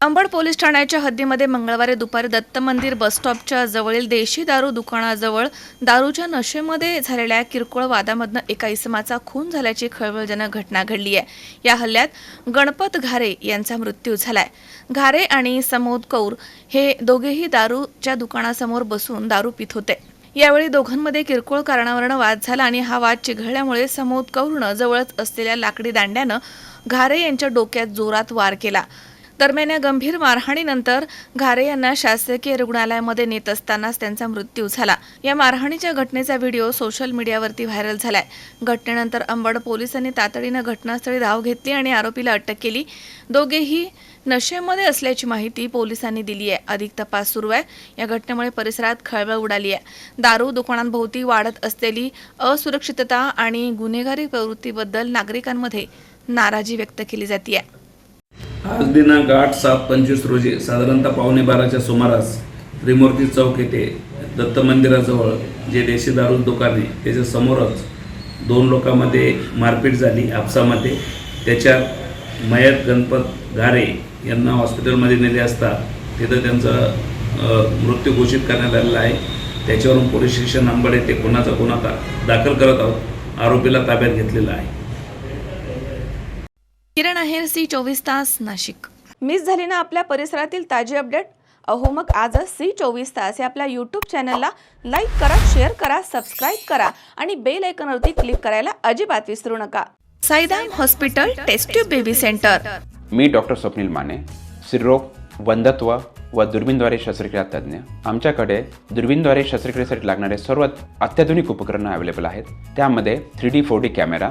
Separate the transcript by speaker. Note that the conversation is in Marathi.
Speaker 1: अंबड पोलीस ठाण्याच्या हद्दीमध्ये मंगळवारी दुपारी दत्त मंदिर बस स्टॉपच्या जवळील देशी दारू दुकानाजवळ दारूच्या नशेमध्ये झालेल्या किरकोळ वादामधनं एका इसमाचा खून झाल्याची खळबळजनक घटना घडली आहे. या हल्ल्यात गणपत घारे यांचा मृत्यू झालाय. घारे आणि समोद कौर हे दोघेही दारूच्या दुकानासमोर बसून दारू पित होते. यावेळी दोघांमध्ये किरकोळ कारणावरनं वाद झाला आणि हा वाद चिघळल्यामुळे समोद कौरनं जवळच असलेल्या लाकडी दांड्यानं घारे यांच्या डोक्यात जोरात वार केला. दरम्यान या गंभीर मारहाणीनंतर घारे यांना शासकीय रुग्णालयामध्ये नेत असतानाच त्यांचा मृत्यू झाला. या मारहाणीच्या घटनेचा व्हिडिओ सोशल मीडियावरती व्हायरल झालाय. घटनेनंतर अंबड पोलिसांनी तातडीनं घटनास्थळी धाव घेतली आणि आरोपीला अटक केली. दोघेही नशेमध्ये असल्याची माहिती पोलिसांनी दिली आहे. अधिक तपास सुरू आहे. या घटनेमुळे परिसरात खळबळ उडाली आहे. दारू दुकानांभोवती वाढत असलेली असुरक्षितता आणि गुन्हेगारी प्रवृत्तीबद्दल नागरिकांमध्ये नाराजी व्यक्त केली जाते
Speaker 2: आज दिनांक आठ सात पंचवीस रोजी साधारणतः पावणे बाराच्या सुमारास त्रिमूर्ती चौक येथे दत्त मंदिराजवळ जे देशी दारू दुकान आहे त्याच्या समोरच दोन लोकांमध्ये मारपीट झाली आपसामध्ये. त्याच्यात मयत गणपत घारे यांना हॉस्पिटलमध्ये नेले असता तिथं त्यांचा मृत्यू घोषित करण्यात आलेला आहे. त्याच्यावरून पोलीस स्टेशन अंबड येथे कोणाचा गुन्हा दाखल करत आहोत आरोपीला ताब्यात घेतलेला आहे.
Speaker 1: किरण आहेर सी चोवीस तास नाशिक. मिस झाली ना आपल्या परिसरातील ताजी अपडेट? अहो मग आजच सी चोवीस तास या आपल्या यूट्यूब चॅनलला लाईक करा शेअर करा सबस्क्राईब करा आणि बेल आयकॉनवरती क्लिक करायला अजिबात विसरू नका. Saidham hospital test tube baby centre
Speaker 3: मी डॉक्टर स्वप्नील माने स्त्रीरोग वंधत्व व दुर्बीनद्वारे शस्त्रक्रिया तज्ज्ञ. आमच्याकडे दुर्बीनद्वारे शस्त्रक्रियेसाठी लागणारे सर्व अत्याधुनिक उपकरणं अवेलेबल आहेत. त्यामध्ये three D four D camera